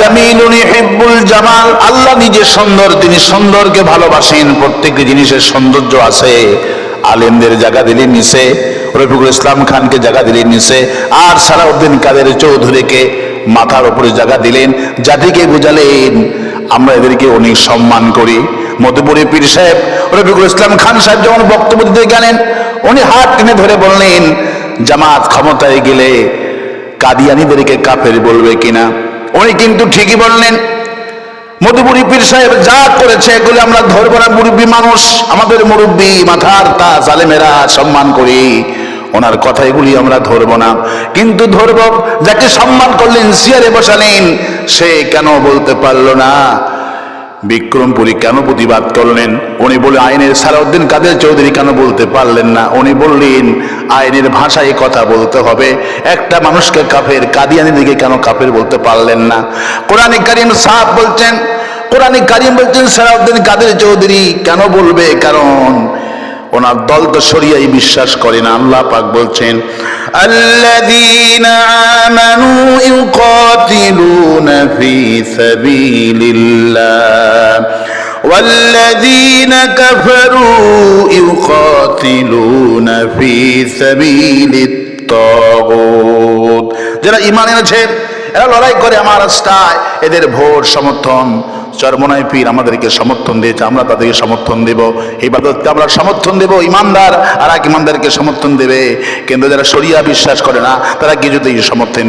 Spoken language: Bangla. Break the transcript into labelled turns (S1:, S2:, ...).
S1: জামিলুন ইহিব্বুল জামাল। আল্লাহ নিজে সুন্দর, তিনি সুন্দরকে ভালোবাসেন। প্রত্যেকটি জিনিসের সৌন্দর্য আছে। আলেমদের জায়গা দিলেন নিচে রফিকুল ইসলাম খানকে জায়গা দিলেন নিচে আর সারাউদ্দিন কাদের চৌধুরীকে মাথার উপরে জায়গা দিলেন। জাতিকে বুঝালেন, আমরা এদেরকে অনেক সম্মান করি। মধুপুরি পীর সাহেব, রফিকুল ইসলাম খান সাহেব যখন বক্তব্য দিতে গেলেন, উনি হাত টেনে ধরে বললেন, জামাত ক্ষমতায় গেলে কাদিয়ানিদেরকে কাফের বলবে কিনা? উনি কিন্তু ঠিকই বললেন। মধুপুরি পীর সাহেব যা করেছে, এগুলি আমরা ধরবো না। মুরব্বী মানুষ, আমাদের মুরব্বী, মাথার তা জালেমেরা সম্মান করি। ওনার কথা এগুলি আমরা ধরবো না। কিন্তু ধরব, যাকে সম্মান করলেন, সিয়ারে বসালেন, সে কেন বলতে পারল না? বিক্রমপুরী কেন প্রতিবাদ করলেন? উনি বলে, আইনের সারাউদ্দিন কাদের চৌধুরী কেন বলতে পারলেন না? উনি বললেন, আইনের ভাষায় কথা বলতে হবে। একটা মানুষকে কাফের কাদিয়ানি দিকে কেন কাফের বলতে পারলেন না? কোরআনিক কারিম সাহাব বলছেন কোরআনিক কারিম বলছেন সারাউদ্দিন কাদের চৌধুরী কেন বলবে? কারণ ওনার দল তো সরিয়াই বিশ্বাস করে না। আল্লাহ পাক বলছেন, আল্লাযীনা আমানু يقاتلون في سبيل الله والذين كفروا يقاتلون في سبيل الطاغوت যারা ইমান এনেছে এরা লড়াই করে আমার রাস্তায় এদের ভোট সমর্থন চরমনাই পীর আমাদেরকে সমর্থন দিয়েছে আমরা তাদেরকে সমর্থন দেব ইবাদতকে আমরা সমর্থন দেব ইমানদার আর এক ইমানদারকে সমর্থন দেবে কিন্তু যারা শরিয়া বিশ্বাস করে না তারা কিছুতেই সমর্থন